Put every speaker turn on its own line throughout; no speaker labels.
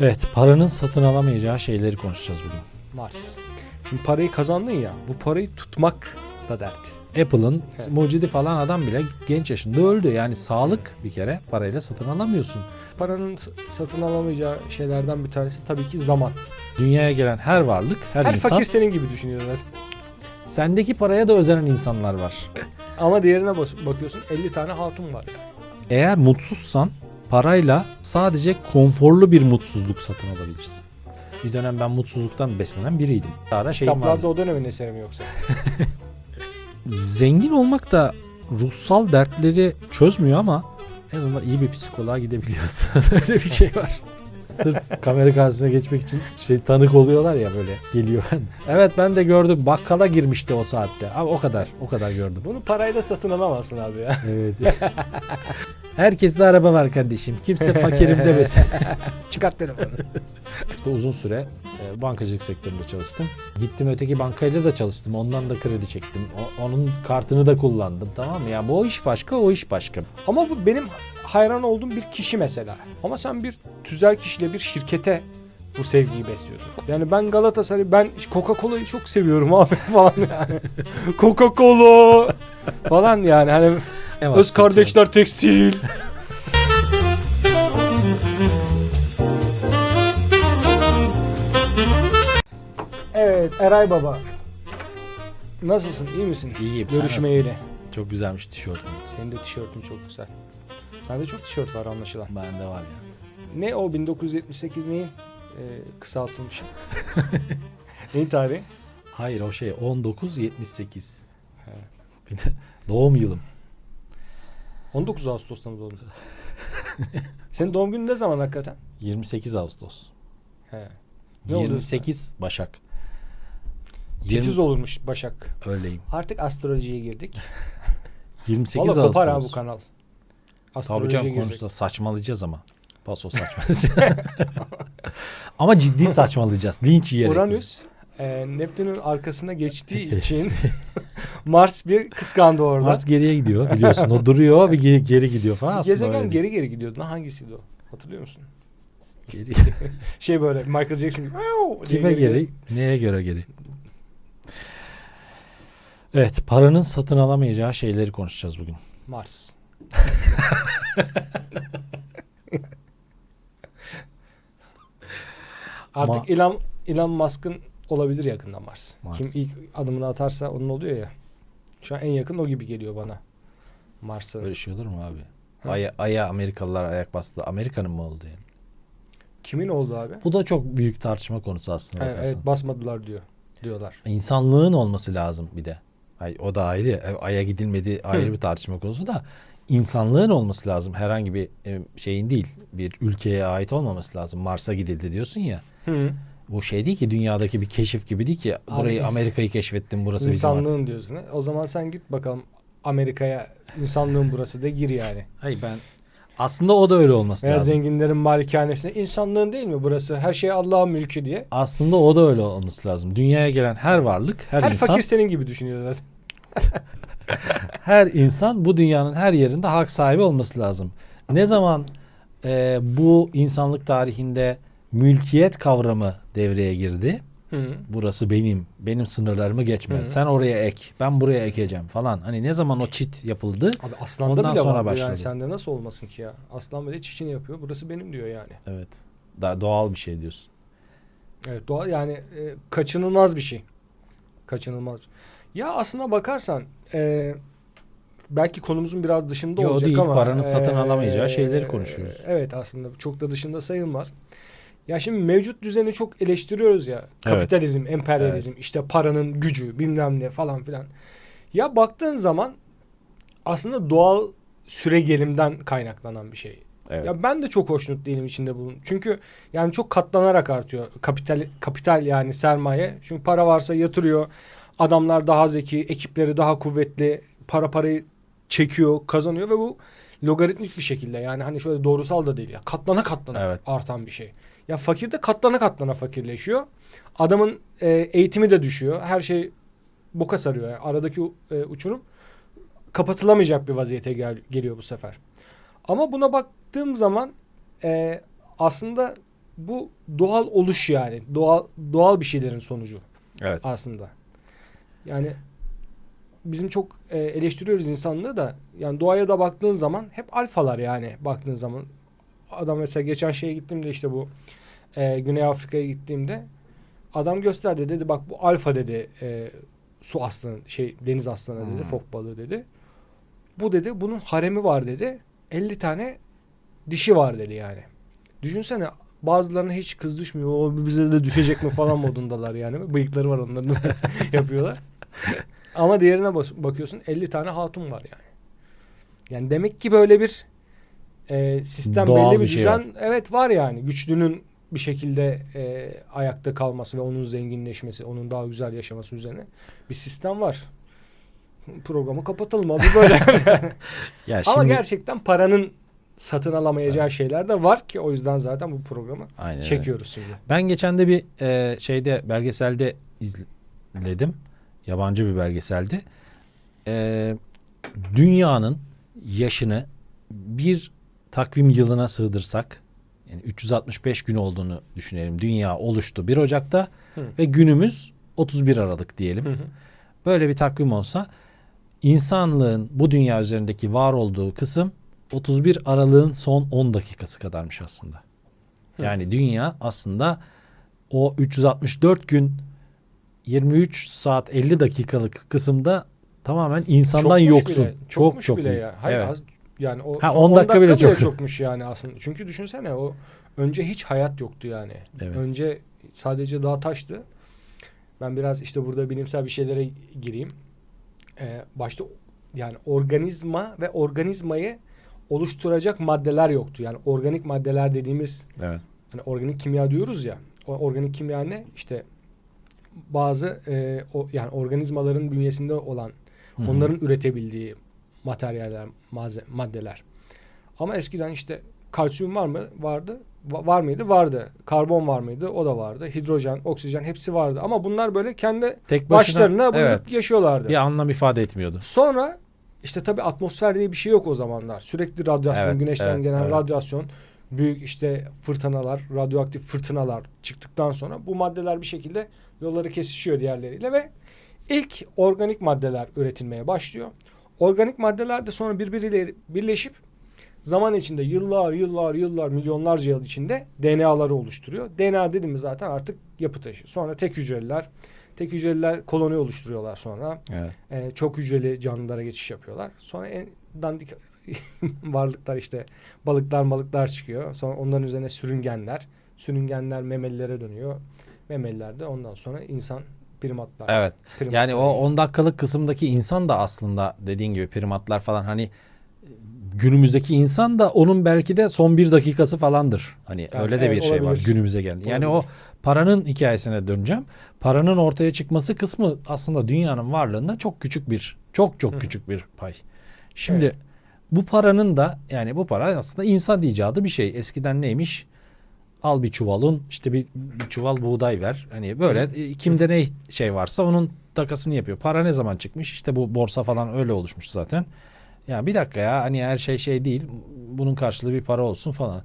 Evet, paranın satın alamayacağı şeyleri konuşacağız bugün.
Mars. Şimdi parayı kazandın ya bu parayı tutmak da dert.
Apple'ın
Evet.
mucidi falan adam bile genç yaşında öldü. Yani sağlık bir kere parayla satın alamıyorsun.
Paranın satın alamayacağı şeylerden bir tanesi tabii ki zaman.
Dünyaya gelen her varlık, her,
Her
insan
fakir senin gibi düşünüyor zaten.
sendeki paraya da özenen insanlar var.
Ama diğerine bakıyorsun 50 tane hatun var ya.
Eğer mutsuzsan parayla sadece konforlu bir mutsuzluk satın alabilirsin. Bir dönem ben mutsuzluktan beslenen biriydim. Ara şeyim vardı.
Kitaplarda o dönemin eseri mi yoksa?
Zengin olmak da ruhsal dertleri çözmüyor ama en azından iyi bir psikoloğa gidebiliyorsun. Öyle bir şey var. Sırf kamera karşısına geçmek için şey tanık oluyorlar ya böyle geliyor. evet ben de gördüm bakkala girmişti o saatte. Ama o kadar o kadar gördüm.
Bunu parayla satın alamazsın abi ya.
Evet. Herkeste araba var kardeşim. Kimse fakirim demesin.
Çıkart telefonu.
İşte uzun süre e, bankacılık sektöründe çalıştım. Gittim öteki bankayla da çalıştım. Ondan da kredi çektim. O- onun kartını da kullandım tamam mı? Ya bu o iş başka, o iş başka.
Ama bu benim hayran olduğum bir kişi mesela. Ama sen bir tüzel kişiyle bir şirkete bu sevgiyi besliyorsun. Yani ben Galatasaray, ben Coca-Cola'yı çok seviyorum abi falan yani. Coca-Cola falan yani hani öz kardeşler tekstil. Evet Eray Baba. Nasılsın? iyi misin?
İyiyim.
Görüşmeyeli.
Çok güzelmiş tişörtün.
Senin de tişörtün çok güzel. Sende çok tişört var anlaşılan.
Bende var ya.
Ne o 1978 neyin? Ee, kısaltılmış. neyin tarihi?
Hayır o şey 1978.
He.
Bir de doğum yılım.
19 Ağustos'ta mı doğdun? Senin doğum günün ne zaman hakikaten?
28 Ağustos.
He. Ne oluyor?
28 Başak.
Titiz olurmuş Başak.
Öyleyim.
Artık astrolojiye girdik.
28
Valla kopar ha bu
Ağustos.
kanal.
Tabii canım
girecek.
konusunda saçmalayacağız ama. Paso saçmalayacağız. ama ciddi saçmalayacağız. Linç yiyerek.
Uranüs e, Neptün'ün arkasına geçtiği için Mars bir kıskandı orada.
Mars geriye gidiyor biliyorsun. O duruyor bir geri, geri gidiyor falan. Aslında
Gezegen
öyle
geri geri gidiyordu lan hangisiydi o? Hatırlıyor musun?
Geri.
Şey böyle Michael Jackson gibi.
Kime geri? Neye göre geri? Evet, paranın satın alamayacağı şeyleri konuşacağız bugün.
Mars. Artık
Ma-
Elon, Elon Musk'ın olabilir yakında Mars.
Mars.
Kim ilk adımını atarsa onun oluyor ya. Şu an en yakın o gibi geliyor bana. Mars'a.
Böyle şey olur mu abi?
Ha.
Aya, aya Amerikalılar ayak bastı. Amerika'nın mı oldu yani?
Kimin oldu abi?
Bu da çok büyük tartışma konusu aslında
Evet, evet basmadılar diyor. Diyorlar.
İnsanlığın olması lazım bir de. Ay, o da ayrı. E, Ay'a gidilmedi ayrı
Hı.
bir tartışma konusu da insanlığın olması lazım. Herhangi bir e, şeyin değil. Bir ülkeye ait olmaması lazım. Mars'a gidildi diyorsun ya.
Hı.
Bu şey değil ki dünyadaki bir keşif gibi değil ki. Burayı Amerika'yı keşfettim burası bizim artık.
İnsanlığın diyorsun. ha? O zaman sen git bakalım Amerika'ya insanlığın burası de gir yani.
Hayır ben aslında o da öyle olması
Veya
lazım.
zenginlerin malikanesine insanlığın değil mi burası? Her şey Allah'ın mülkü diye.
Aslında o da öyle olması lazım. Dünyaya gelen her varlık, her,
Her
insan,
fakir senin gibi düşünüyor zaten.
her insan bu dünyanın her yerinde hak sahibi olması lazım. Ne zaman e, bu insanlık tarihinde mülkiyet kavramı devreye girdi?
Hı.
Burası benim, benim sınırlarımı geçme.
Hı.
Sen oraya ek, ben buraya ekeceğim falan. Hani ne zaman o çit yapıldı?
Abi aslanda
Ondan
bile
sonra
var
başladı.
yani sende nasıl olmasın ki ya? Aslan bile çiçini yapıyor. Burası benim diyor yani.
Evet. Daha doğal bir şey diyorsun.
Evet doğal yani e, kaçınılmaz bir şey. Kaçınılmaz. Ya aslına bakarsan e, belki konumuzun biraz dışında
Yo,
olacak
değil,
ama.
paranın satın
e,
alamayacağı şeyleri konuşuyoruz.
Evet aslında çok da dışında sayılmaz. Ya şimdi mevcut düzeni çok eleştiriyoruz ya. Kapitalizm, emperyalizm, işte paranın gücü bilmem ne falan filan. Ya baktığın zaman aslında doğal süre gelimden kaynaklanan bir şey.
Evet.
Ya ben de çok hoşnut değilim içinde bulun. Çünkü yani çok katlanarak artıyor kapital kapital yani sermaye. Çünkü para varsa yatırıyor. Adamlar daha zeki, ekipleri daha kuvvetli, para parayı çekiyor, kazanıyor ve bu logaritmik bir şekilde yani hani şöyle doğrusal da değil ya. Katlana katlana
Evet.
artan bir şey. Ya fakir de katlana katlana fakirleşiyor. Adamın e, eğitimi de düşüyor. Her şey boka sarıyor. Yani aradaki e, uçurum kapatılamayacak bir vaziyete gel- geliyor bu sefer. Ama buna baktığım zaman e, aslında bu doğal oluş yani. Doğal doğal bir şeylerin sonucu
Evet.
aslında. Yani bizim çok e, eleştiriyoruz insanlığı da yani doğaya da baktığın zaman hep alfalar yani baktığın zaman. Adam mesela geçen şeye gittiğimde işte bu e, Güney Afrika'ya gittiğimde adam gösterdi dedi bak bu alfa dedi e, su aslanı şey deniz aslanı dedi
Hmm.
fok balığı dedi. Bu dedi bunun haremi var dedi. 50 tane dişi var dedi yani. Düşünsene bazılarına hiç kız düşmüyor. O bize de düşecek mi falan modundalar yani. Bıyıkları var onların yapıyorlar. Ama diğerine bakıyorsun 50 tane hatun var yani. Yani demek ki böyle bir e, sistem
Doğal
belli bir,
bir şey
düzen
var.
evet var yani. Güçlünün bir şekilde e, ayakta kalması ve onun zenginleşmesi, onun daha güzel yaşaması üzerine bir sistem var. Programı kapatalım abi böyle.
Ya
Ama
şimdi
gerçekten paranın satın alamayacağı şeyler de var ki o yüzden zaten bu programı
Aynen
çekiyoruz şimdi.
Ben geçen de bir e, şeyde belgeselde izledim. Yabancı bir belgeseldi. E, dünyanın yaşını bir takvim yılına sığdırsak yani 365 gün olduğunu düşünelim. Dünya oluştu 1 Ocak'ta
Hı.
ve günümüz 31 Aralık diyelim.
Hı hı.
Böyle bir takvim olsa insanlığın bu dünya üzerindeki var olduğu kısım 31 Aralık'ın son 10 dakikası kadarmış aslında.
Hı.
Yani dünya aslında o 364 gün 23 saat 50 dakikalık kısımda tamamen insandan
Çokmuş
yoksun.
Bile,
çok çok
bile
büyük.
ya. Hayır,
Evet.
az- yani o
Ha,
son
10 dakika bile çok.
çokmuş yani aslında. Çünkü düşünsene o önce hiç hayat yoktu yani.
Evet.
Önce sadece dağ taştı. Ben biraz işte burada bilimsel bir şeylere gireyim. Ee, başta yani organizma ve organizmayı oluşturacak maddeler yoktu. Yani organik maddeler dediğimiz
Evet.
hani organik kimya diyoruz ya. O organik kimya ne? İşte bazı e, o, yani organizmaların bünyesinde olan
Hı hı.
onların üretebildiği materyaller, malze- maddeler. Ama eskiden işte kalsiyum var mı? Vardı. Va- var mıydı? Vardı. Karbon var mıydı? O da vardı. Hidrojen, oksijen hepsi vardı. Ama bunlar böyle kendi
tek başına
başlarına bulup
evet,
yaşıyorlardı.
bir anlam ifade etmiyordu.
Sonra işte tabii atmosfer diye bir şey yok o zamanlar. Sürekli radyasyon,
Evet,
güneşten
evet,
gelen
evet.
radyasyon, büyük işte fırtınalar, radyoaktif fırtınalar çıktıktan sonra bu maddeler bir şekilde yolları kesişiyor diğerleriyle ve ilk organik maddeler üretilmeye başlıyor. Organik maddeler de sonra birbiriyle birleşip zaman içinde yıllar, yıllar, yıllar, milyonlarca yıl içinde DNA'ları oluşturuyor. DNA dediğimiz zaten artık yapı taşı. Sonra tek hücreliler, tek hücreliler koloni oluşturuyorlar sonra.
Evet.
Ee, çok hücreli canlılara geçiş yapıyorlar. Sonra en dandik varlıklar işte balıklar balıklar çıkıyor. Sonra onların üzerine sürüngenler. Sürüngenler memelilere dönüyor. Memeliler de ondan sonra insan primatlar.
Evet.
primatlar
Yani o 10 dakikalık kısımdaki insan da aslında dediğin gibi primatlar falan hani günümüzdeki insan da onun belki de son bir dakikası falandır. Hani
Evet,
öyle de
evet,
bir şey var
olabilir.
günümüze geldi. Yani
Olabilir.
o paranın hikayesine döneceğim. Paranın ortaya çıkması kısmı aslında dünyanın varlığında çok küçük bir çok çok
hı.
küçük bir pay. Şimdi
Evet.
bu paranın da yani bu para aslında insan icadı bir şey. Eskiden neymiş? Al bir çuvalın işte bir, bir çuval buğday ver. Hani böyle e, kimde ne şey varsa onun takasını yapıyor. Para ne zaman çıkmış? İşte bu borsa falan öyle oluşmuş zaten. Ya bir dakika ya hani her şey şey değil. Bunun karşılığı bir para olsun falan.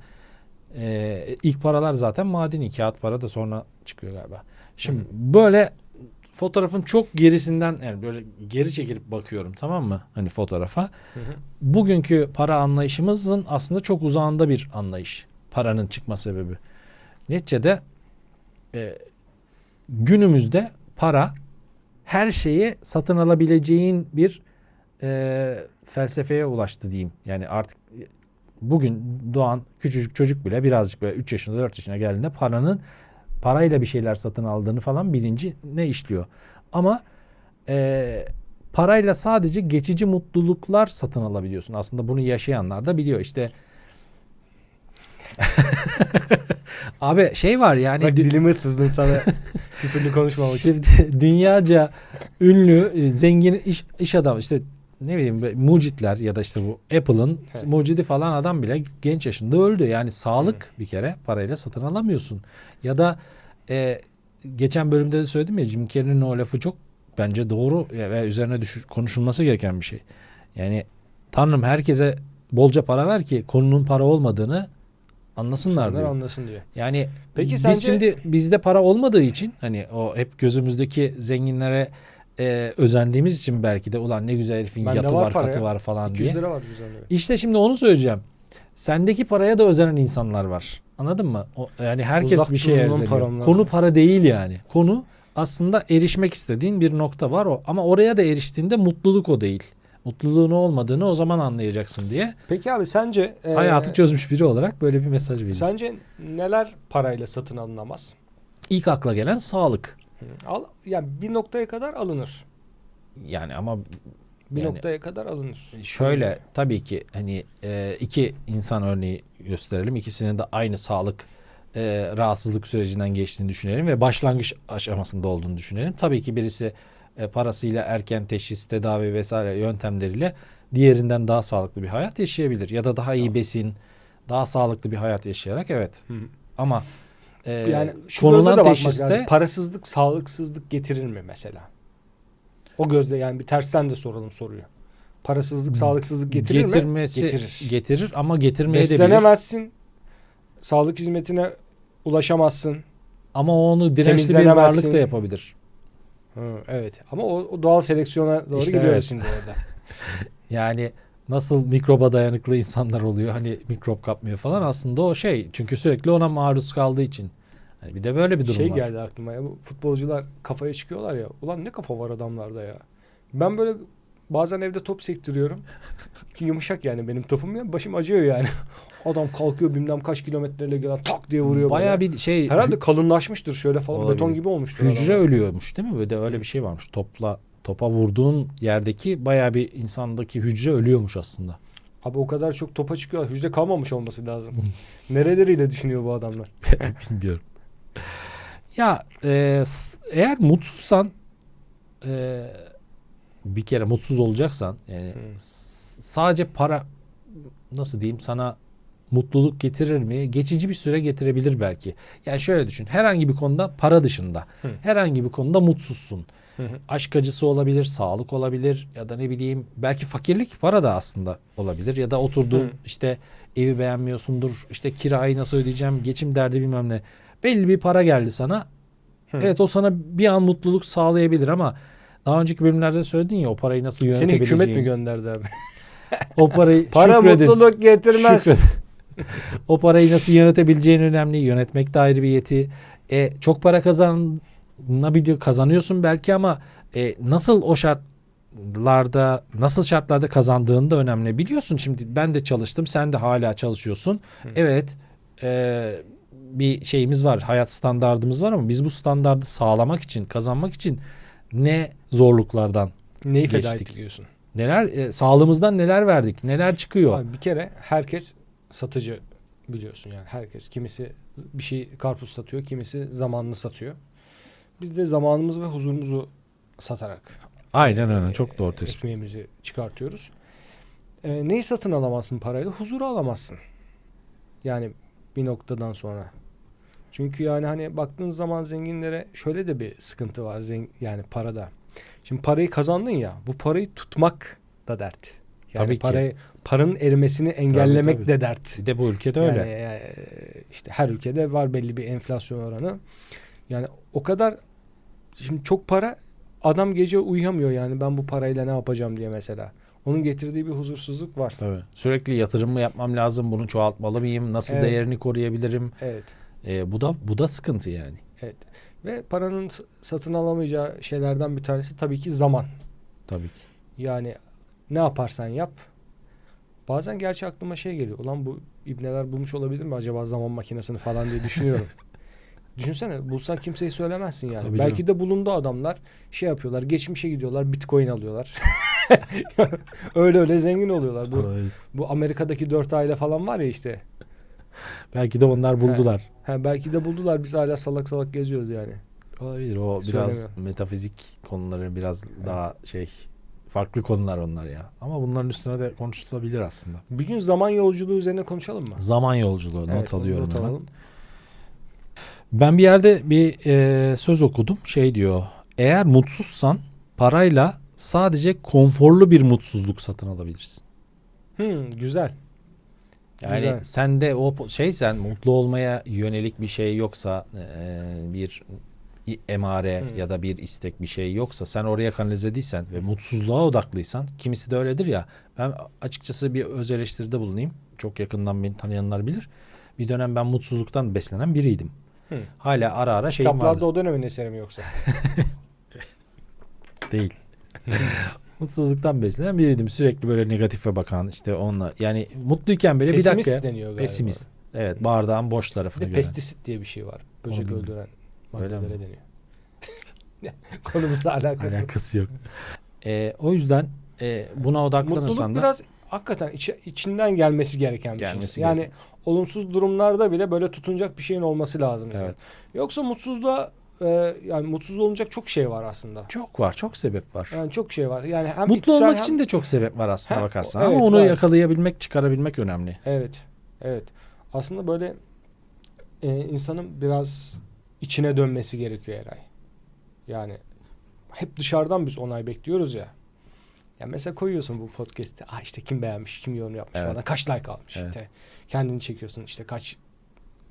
Ee, ilk paralar zaten madeni kağıt para da sonra çıkıyor galiba. Şimdi böyle fotoğrafın çok gerisinden yani böyle geri çekilip bakıyorum tamam mı? Hani fotoğrafa.
Hı hı.
Bugünkü para anlayışımızın aslında çok uzağında bir anlayış. Paranın çıkma sebebi. Neticede e, günümüzde para her şeyi satın alabileceğin bir e, felsefeye ulaştı diyeyim. Yani artık e, bugün doğan küçücük çocuk bile birazcık böyle 3 yaşında 4 yaşına geldiğinde paranın parayla bir şeyler satın aldığını falan bilinci ne işliyor. Ama e, parayla sadece geçici mutluluklar satın alabiliyorsun. Aslında bunu yaşayanlar da biliyor. İşte Abi şey var yani
Bak dilimi ısırdım sana küfürlü konuşmamak için.
Şimdi dünyaca ünlü e, zengin iş, iş adamı işte ne bileyim mucitler ya da işte bu Apple'ın
Evet.
mucidi falan adam bile genç yaşında öldü. Yani sağlık bir kere parayla satın alamıyorsun. Ya da e, geçen bölümde de söyledim ya Jim Carrey'nin o lafı çok bence doğru ve üzerine düşü- konuşulması gereken bir şey. Yani Tanrım herkese bolca para ver ki konunun para olmadığını Anlasınlar diyor.
anlasın diyor.
Yani
Peki
biz
sence-
şimdi bizde para olmadığı için hani o hep gözümüzdeki zenginlere e, özendiğimiz için belki de ulan ne güzel herifin
Bende
yatı
var
var, katı
ya.
var falan
200
diye.
lira var cüzdanda.
İşte şimdi onu söyleyeceğim. Sendeki paraya da özenen insanlar var. Anladın mı? O, yani herkes
Uzak
bir şeye özeniyor. Konu para değil yani. Konu aslında erişmek istediğin bir nokta var o. Ama oraya da eriştiğinde mutluluk o değil. Mutluluğun olmadığını o zaman anlayacaksın diye.
Peki abi sence e,
Hayatı çözmüş biri olarak böyle bir mesaj vereyim.
Sence neler parayla satın alınamaz?
İlk akla gelen sağlık.
Al yani bir noktaya kadar alınır.
Yani ama
Bir
Yani-
noktaya kadar alınır.
Şöyle tabii ki hani e, iki insan örneği gösterelim. İkisinin de aynı sağlık e, rahatsızlık sürecinden geçtiğini düşünelim ve başlangıç aşamasında olduğunu düşünelim. Tabii ki birisi e, parasıyla erken teşhis, tedavi vesaire yöntemleriyle diğerinden daha sağlıklı bir hayat yaşayabilir ya da daha iyi besin, daha sağlıklı bir hayat yaşayarak evet.
Hı.
Ama e,
Yani şu
konulan teşhiste
lazım. Parasızlık sağlıksızlık getirir mi mesela? O gözle yani bir tersten de soralım soruyu. Parasızlık sağlıksızlık getirir
getirmesi
mi? Getirir.
getirir ama getirmeye de bilir.
Beslenemezsin. Sağlık hizmetine ulaşamazsın.
Ama onu dirençli bir varlık da yapabilir.
Hı, evet. Ama o, o doğal seleksiyona doğru
İşte
gidiyoruz
evet.
şimdi orada.
Yani nasıl mikroba dayanıklı insanlar oluyor hani mikrop kapmıyor falan aslında o şey çünkü sürekli ona maruz kaldığı için. Hani bir de böyle bir durum
şey
var.
geldi aklıma ya bu futbolcular kafaya çıkıyorlar ya. Ulan ne kafa var adamlarda ya. Ben böyle bazen evde top sektiriyorum. Ki yumuşak yani benim topum ya. Başım acıyor yani. Adam kalkıyor bilmem kaç kilometreyle gelen tak diye vuruyor
Bayağı
böyle.
bir şey
Herhalde kalınlaşmıştır şöyle falan.
Olabilir.
Beton gibi olmuştur.
hücre
adam.
ölüyormuş değil mi? Böyle de öyle bir şey varmış. Topla topa vurduğun yerdeki bayağı bir insandaki hücre ölüyormuş aslında.
Abi o kadar çok topa çıkıyor. Hücre kalmamış olması lazım. Nereleriyle düşünüyor bu adamlar?
Bilmiyorum. Ya e, eğer mutsuzsan e, bir kere mutsuz olacaksan yani s- sadece para nasıl diyeyim sana mutluluk getirir mi? Geçici bir süre getirebilir belki. Yani şöyle düşün. Herhangi bir konuda para dışında
Hı.
herhangi bir konuda mutsuzsun.
Hı hı.
Aşk acısı olabilir, sağlık olabilir ya da ne bileyim belki fakirlik para da aslında olabilir ya da oturduğun
Hı.
işte evi beğenmiyorsundur. işte kirayı nasıl ödeyeceğim, geçim derdi bilmem ne. Belli bir para geldi sana.
Hı.
Evet o sana bir an mutluluk sağlayabilir ama daha önceki bölümlerde söyledin ya o parayı nasıl
Seni
yönetebileceğini.
hükümet mi gönderdi abi?
O parayı
Para
şükredin.
mutluluk getirmez.
Şükredin. o parayı nasıl yönetebileceğin önemli. Yönetmek de ayrı bir yeti. E, çok para kazanabiliyor, kazanıyorsun belki ama e, nasıl o şartlarda, nasıl şartlarda kazandığın da önemli. Biliyorsun şimdi ben de çalıştım, sen de hala çalışıyorsun.
Hı.
Evet, e, bir şeyimiz var, hayat standardımız var ama biz bu standardı sağlamak için, kazanmak için ne zorluklardan,
Neyi feda
Geçtik.
ettik diyorsun?
neler, e, sağlığımızdan neler verdik, neler çıkıyor.
Abi bir kere herkes satıcı biliyorsun yani herkes. Kimisi bir şey karpuz satıyor, kimisi zamanını satıyor. Biz de zamanımız ve huzurumuzu satarak
Aynen öyle,
e,
çok doğru tespit.
ekmeğimizi çıkartıyoruz. E, neyi satın alamazsın parayla? Huzuru alamazsın. Yani bir noktadan sonra. Çünkü yani hani baktığın zaman zenginlere şöyle de bir sıkıntı var zengin, yani parada. Şimdi parayı kazandın ya bu parayı tutmak da dert. Yani
Tabii ki.
parayı paranın erimesini engellemek
tabii.
de dert.
Bir de bu ülkede
Yani,
öyle.
e, işte her ülkede var belli bir enflasyon oranı. Yani o kadar şimdi çok para adam gece uyuyamıyor yani ben bu parayla ne yapacağım diye mesela. Onun getirdiği bir huzursuzluk var.
Tabii. Sürekli yatırım mı yapmam lazım? Bunu çoğaltmalı mıyım? Nasıl
Evet.
değerini koruyabilirim?
Evet.
E, bu da bu da sıkıntı yani.
Evet. Ve paranın satın alamayacağı şeylerden bir tanesi tabii ki zaman.
Tabii ki.
Yani ne yaparsan yap. Bazen gerçi aklıma şey geliyor. Ulan bu ibneler bulmuş olabilir mi acaba zaman makinesini falan diye düşünüyorum. Düşünsene bulsan kimseyi söylemezsin yani.
Tabii
Belki de bulundu adamlar şey yapıyorlar. Geçmişe gidiyorlar bitcoin alıyorlar. öyle öyle zengin oluyorlar. Bu,
Ay,
bu Amerika'daki dört aile falan var ya işte.
Belki de onlar buldular.
Ha, belki de buldular biz hala salak salak geziyoruz yani.
Olabilir. O biraz
Söylemiyor.
metafizik konuları biraz daha şey farklı konular onlar ya. Ama bunların üstüne de konuşulabilir aslında.
Bir gün zaman yolculuğu üzerine konuşalım mı?
Zaman yolculuğu
Evet,
not
onu
alıyorum
not
hemen.
alalım.
Ben bir yerde bir e, söz okudum. Şey diyor. Eğer mutsuzsan parayla sadece konforlu bir mutsuzluk satın alabilirsin.
Hmm, güzel.
Yani
Güzel.
sende o şey sen mutlu olmaya yönelik bir şey yoksa e, bir emare
Hı.
ya da bir istek bir şey yoksa sen oraya kanalize değilsen ve mutsuzluğa odaklıysan kimisi de öyledir ya ben açıkçası bir öz eleştiride bulunayım çok yakından beni tanıyanlar bilir bir dönem ben mutsuzluktan beslenen biriydim
Hı.
hala ara ara şeyim
Kitaplarda
vardı
o dönemin eseri mi yoksa?
değil mutsuzluktan beslenen biriydim sürekli böyle negatife bakan işte onunla yani mutluyken bile bir
Pesimist
dakika
deniyor galiba.
Pesimist. Evet bardağın boş
Bir
tarafını gören.
pestisit diye bir şey var. Böcek
bilmiyorum.
öldüren maddelere deniyor. Konumuzla alakası. yok.
Alakası yok. Ee, o yüzden e, buna odaklanırsan
Mutluluk
da
biraz hakikaten içi- içinden gelmesi gereken bir
Gelmesi
şey. Yani
gereken.
olumsuz durumlarda bile böyle tutunacak bir şeyin olması lazım.
Evet.
Yoksa mutsuzluğa e, yani mutsuz olunacak çok şey var aslında.
çok var, çok sebep var.
Yani çok şey var. Yani hem
Mutlu olmak
hem-
için de çok sebep var aslında
Ha,
bakarsan.
evet,
Ama onu
var.
yakalayabilmek, çıkarabilmek önemli.
Evet. Evet. Aslında böyle e, insanın biraz içine dönmesi gerekiyor Eray. Yani hep dışarıdan biz onay bekliyoruz ya. Ya mesela koyuyorsun bu podcast'te. Ah işte kim beğenmiş, kim yorum yapmış
Evet.
falan. Kaç like almış
Evet.
işte. Kendini çekiyorsun işte kaç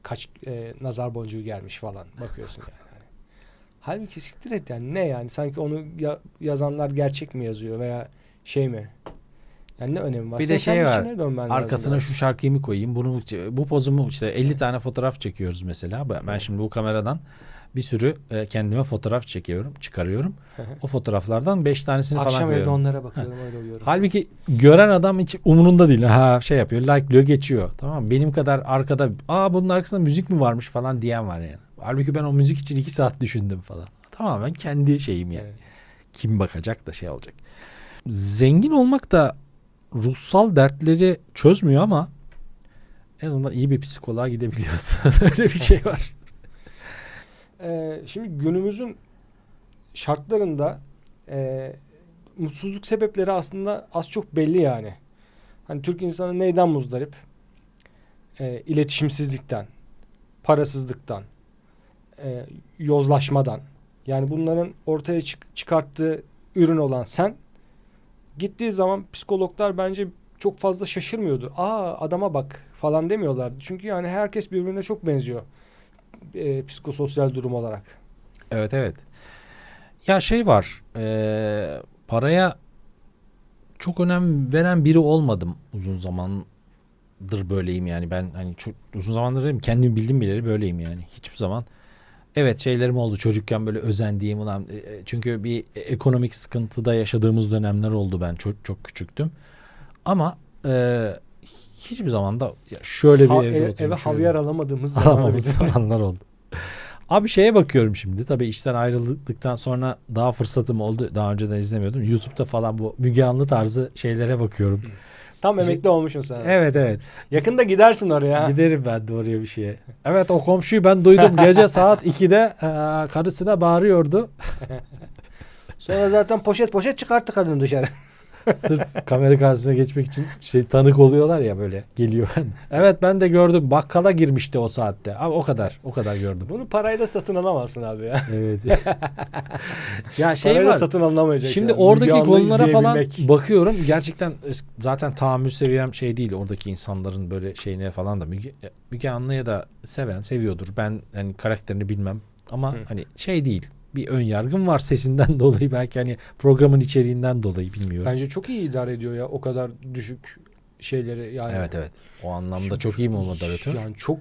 kaç e, nazar boncuğu gelmiş falan. Bakıyorsun yani. Halbuki siktir et yani ne yani sanki onu ya- yazanlar gerçek mi yazıyor veya şey mi? Yani ne önemi var?
Bir de şey var. Arkasına şu şarkıyı mı koyayım? Bunu bu pozumu işte 50 tane fotoğraf çekiyoruz mesela. Ben ben şimdi bu kameradan bir sürü e, kendime fotoğraf çekiyorum, çıkarıyorum.
Hı hı.
O fotoğraflardan 5 tanesini falan
Akşam evde
koyuyorum.
onlara bakıyorum öyle uyuyorum.
Halbuki gören adam hiç umurunda değil. Ha şey yapıyor, like'lıyor, geçiyor. Tamam mı? Benim kadar arkada aa bunun arkasında müzik mi varmış falan diyen var yani. Halbuki ben o müzik için iki saat düşündüm falan. Tamamen kendi şeyim yani.
Evet.
Kim bakacak da şey olacak. Zengin olmak da ruhsal dertleri çözmüyor ama en azından iyi bir psikoloğa gidebiliyorsun. Öyle bir şey var.
Ee, şimdi günümüzün şartlarında e, mutsuzluk sebepleri aslında az çok belli yani. Hani Türk insanı neyden muzdarip? E, iletişimsizlikten, parasızlıktan, e, yozlaşmadan. Yani bunların ortaya çık- çıkarttığı ürün olan sen gittiği zaman psikologlar bence çok fazla şaşırmıyordu. Aa adama bak falan demiyorlardı. Çünkü yani herkes birbirine çok benziyor. E, psikososyal durum olarak.
Evet evet. Ya şey var. eee, paraya çok önem veren biri olmadım uzun zamandır böyleyim yani ben hani çok uzun zamandır değilim kendimi bildim bileli böyleyim yani hiçbir zaman evet şeylerim oldu çocukken böyle özendiğim ulan e, e, çünkü bir ekonomik sıkıntıda yaşadığımız dönemler oldu ben çok çok küçüktüm ama eee, hiçbir zaman da şöyle bir
Ha-
evde
eve,
oturayım,
eve havyar alamadığımız
Alamamış zamanlar oldu. Abi şeye bakıyorum şimdi. Tabii işten ayrıldıktan sonra daha fırsatım oldu. Daha önceden izlemiyordum. YouTube'da falan bu Müge Anlı tarzı şeylere bakıyorum.
Tam emekli olmuşsun sen.
Evet evet.
Yakında gidersin oraya.
Giderim ben de oraya bir şeye. Evet o komşuyu ben duydum. Gece saat 2'de e, karısına bağırıyordu.
Sonra zaten poşet poşet çıkarttı kadın dışarı.
Sırf kamera karşısına geçmek için şey tanık oluyorlar ya böyle geliyor. evet ben de gördüm. Bakkala girmişti o saatte. Abi o kadar. O kadar gördüm.
Bunu parayla satın alamazsın abi ya.
Evet. ya şey
parayla
var.
satın alınamayacak.
Şimdi
şeyler.
oradaki konulara falan bakıyorum. Gerçekten zaten tahammül seviyem şey değil. Oradaki insanların böyle şeyine falan da Müge, Müge Anlı'ya da seven seviyordur. Ben hani karakterini bilmem ama
Hı.
hani şey değil. Bir ön yargım var sesinden dolayı belki hani programın içeriğinden dolayı bilmiyorum.
Bence çok iyi idare ediyor ya o kadar düşük şeyleri yani.
Evet evet. O anlamda çok iyi mi o moderatör?
Yani çok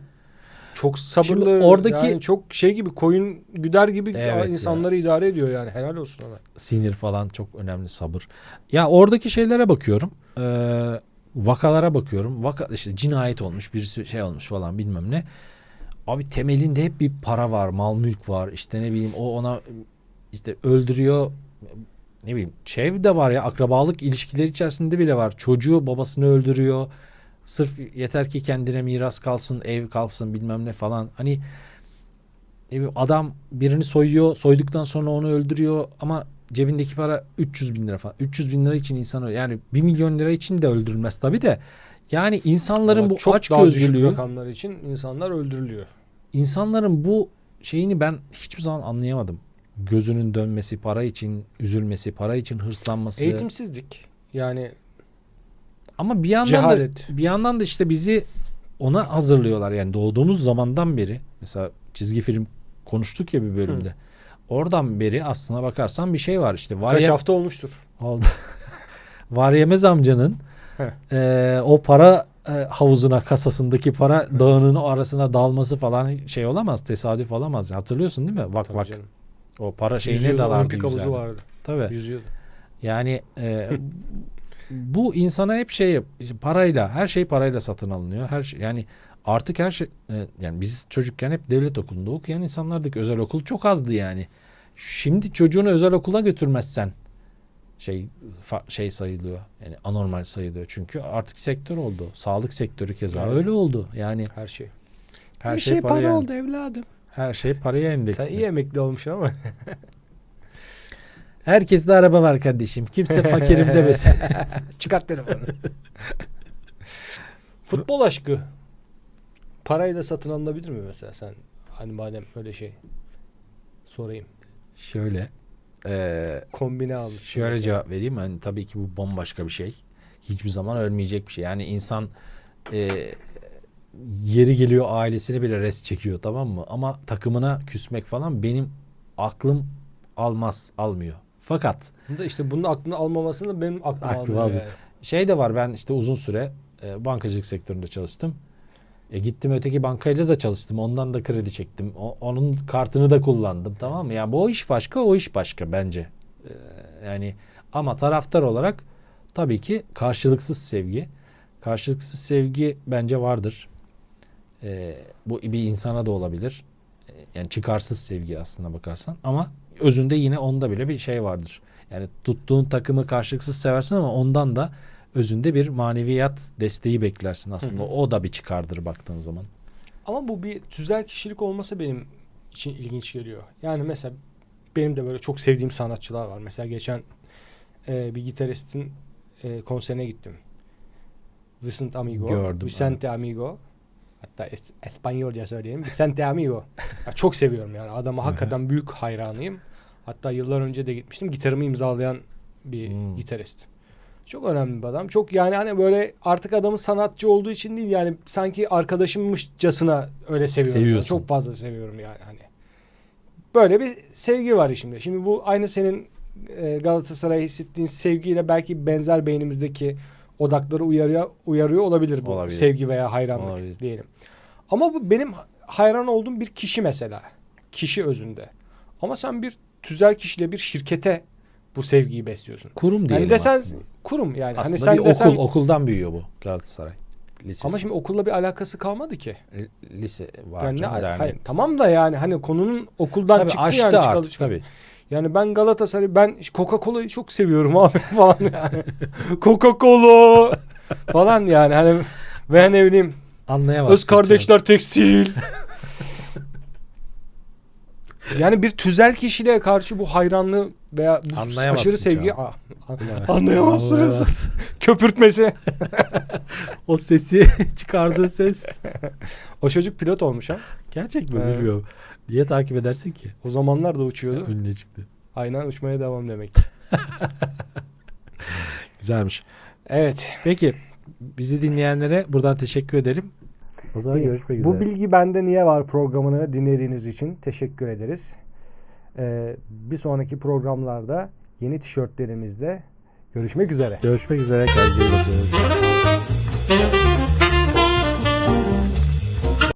çok sabırlı.
Şimdi oradaki-
yani çok şey gibi koyun güder gibi
Evet
insanları idare ediyor yani. Helal olsun ona.
Sinir falan çok önemli sabır. Ya oradaki şeylere bakıyorum. Ee, vakalara bakıyorum. Vaka işte cinayet olmuş, birisi şey olmuş falan bilmem ne. Abi temelinde hep bir para var, mal mülk var. İşte ne bileyim o ona işte öldürüyor. Ne bileyim şey de var ya akrabalık ilişkileri içerisinde bile var. Çocuğu babasını öldürüyor. Sırf yeter ki kendine miras kalsın, ev kalsın bilmem ne falan. Hani ne bileyim, adam birini soyuyor, soyduktan sonra onu öldürüyor ama cebindeki para 300 bin lira falan. 300 bin lira için insanı yani 1 milyon lira için de öldürülmez tabii de. Yani insanların
Ama
bu
çok
aç
daha düşük
gözlülüğü,
rakamlar için insanlar öldürülüyor.
insanların bu şeyini ben hiçbir zaman anlayamadım. Gözünün dönmesi, para için üzülmesi, para için hırslanması.
Eğitimsizlik. Yani
Ama bir yandan
Cehalet.
da bir yandan da işte bizi ona hazırlıyorlar. Yani doğduğumuz zamandan beri mesela çizgi film konuştuk ya bir bölümde. Oradan beri aslına bakarsan bir şey var işte. Var
Kaç
ya,
hafta olmuştur.
oldu. var yemez amcanın Eee, o para e, havuzuna kasasındaki para dağının arasına dalması falan şey olamaz. Tesadüf olamaz. Hatırlıyorsun değil mi? Bak
Tabii
bak
canım.
o para şeyine
Yüzüyordu,
dalardı yüzerdi.
vardı.
Tabii.
Yüzüyordu.
Yani e, bu insana hep şey parayla her şey parayla satın alınıyor. Her şey yani artık her şey e, yani biz çocukken hep devlet okulunda okuyan insanlardık. Özel okul çok azdı yani. Şimdi çocuğunu özel okula götürmezsen şey şey sayılıyor. Yani anormal sayılıyor. Çünkü artık sektör oldu. Sağlık sektörü keza
Evet.
öyle oldu. Yani
Her şey.
her, şey, paraya
oldu evladım.
her şey paraya
Sen
endeksli.
iyi emekli olmuş ama.
Herkeste araba var kardeşim. Kimse fakirim demesin.
Çıkart telefonu. Futbol aşkı. Parayla satın alınabilir mi mesela sen? Hani madem öyle şey. Sorayım.
Şöyle. Eee
Kombine almış.
Şöyle
mesela.
cevap vereyim. Hani tabii ki bu bambaşka bir şey. Hiçbir zaman ölmeyecek bir şey. Yani insan e, yeri geliyor ailesine bile res çekiyor tamam mı? Ama takımına küsmek falan benim aklım almaz, almıyor. Fakat
Bunda işte bunun aklını almamasını benim aklım
Aklı
almıyor
aldı.
yani.
şey de var ben işte uzun süre e, bankacılık sektöründe çalıştım. E, gittim öteki bankayla da çalıştım. Ondan da kredi çektim. O- onun kartını da kullandım tamam mı? Yani bu o iş başka, o iş başka bence. E, yani ama taraftar olarak tabii ki karşılıksız sevgi. Karşılıksız sevgi bence vardır. E, bu bir insana da olabilir. E, yani çıkarsız sevgi aslına bakarsan ama özünde yine onda bile bir şey vardır. Yani tuttuğun takımı karşılıksız seversin ama ondan da özünde bir maneviyat desteği beklersin aslında.
Hı hı.
O da bir çıkardır baktığın zaman.
Ama bu bir tüzel kişilik olması benim için ilginç geliyor. Yani mesela benim de böyle çok sevdiğim sanatçılar var. Mesela geçen e, bir gitaristin e, konserine gittim. Vicente Amigo.
Gördüm,
Vicente Amigo. Hatta es- Espanyolca söyleyeyim. Vicente Amigo. Ya çok seviyorum yani. Adama hakikaten büyük hayranıyım. Hatta yıllar önce de gitmiştim. Gitarımı imzalayan bir
Hmm.
gitarist. Çok önemli bir adam. Çok yani hani böyle artık adamın sanatçı olduğu için değil yani sanki arkadaşımmışçasına öyle seviyorum.
Seviyorsun.
Çok fazla seviyorum yani hani. Böyle bir sevgi var şimdi. Şimdi bu aynı senin e, Galatasaray'a hissettiğin sevgiyle belki benzer beynimizdeki odakları uyarıyor uyarıyor olabilir bu
Olabilir.
sevgi veya hayranlık
Olabilir.
diyelim. Ama bu benim hayran olduğum bir kişi mesela. Kişi özünde. Ama sen bir tüzel kişiyle bir şirkete bu sevgiyi besliyorsun.
Kurum diyelim
Yani desen
aslında.
kurum yani.
Aslında
hani sen
bir
desen
okul, okuldan büyüyor bu Galatasaray Lisesi.
ama şimdi okulla bir alakası kalmadı ki.
Lise var
Yani ne,
canım, dernek.
hayır, tamam da yani hani konunun okuldan
Tabii
çıktı yani çıkalı
artık
çıkalı.
tabii.
Yani ben Galatasaray ben Coca-Cola'yı çok seviyorum abi falan yani. Coca-Cola falan yani hani ve ne bileyim
Anlayamazsın.
öz kardeşler tekstil. yani bir tüzel kişiliğe karşı bu hayranlığı veya aşırı sevgi. Ah, ah, anlayamazsınız.
Anlayamaz.
Köpürtmesi.
o sesi çıkardığı ses.
O çocuk pilot olmuş ha.
Gerçek mi
Evet.
bilmiyorum. Niye takip edersin ki?
O zamanlar da uçuyordu.
Önüne çıktı.
Aynen uçmaya devam demek.
Güzelmiş.
Evet.
Peki bizi dinleyenlere buradan teşekkür edelim. O zaman görüşmek üzere.
Bu bilgi bende niye var programını dinlediğiniz için teşekkür ederiz. Ee, bir sonraki programlarda yeni tişörtlerimizde görüşmek üzere.
Görüşmek üzere. Kendinize iyi bakın.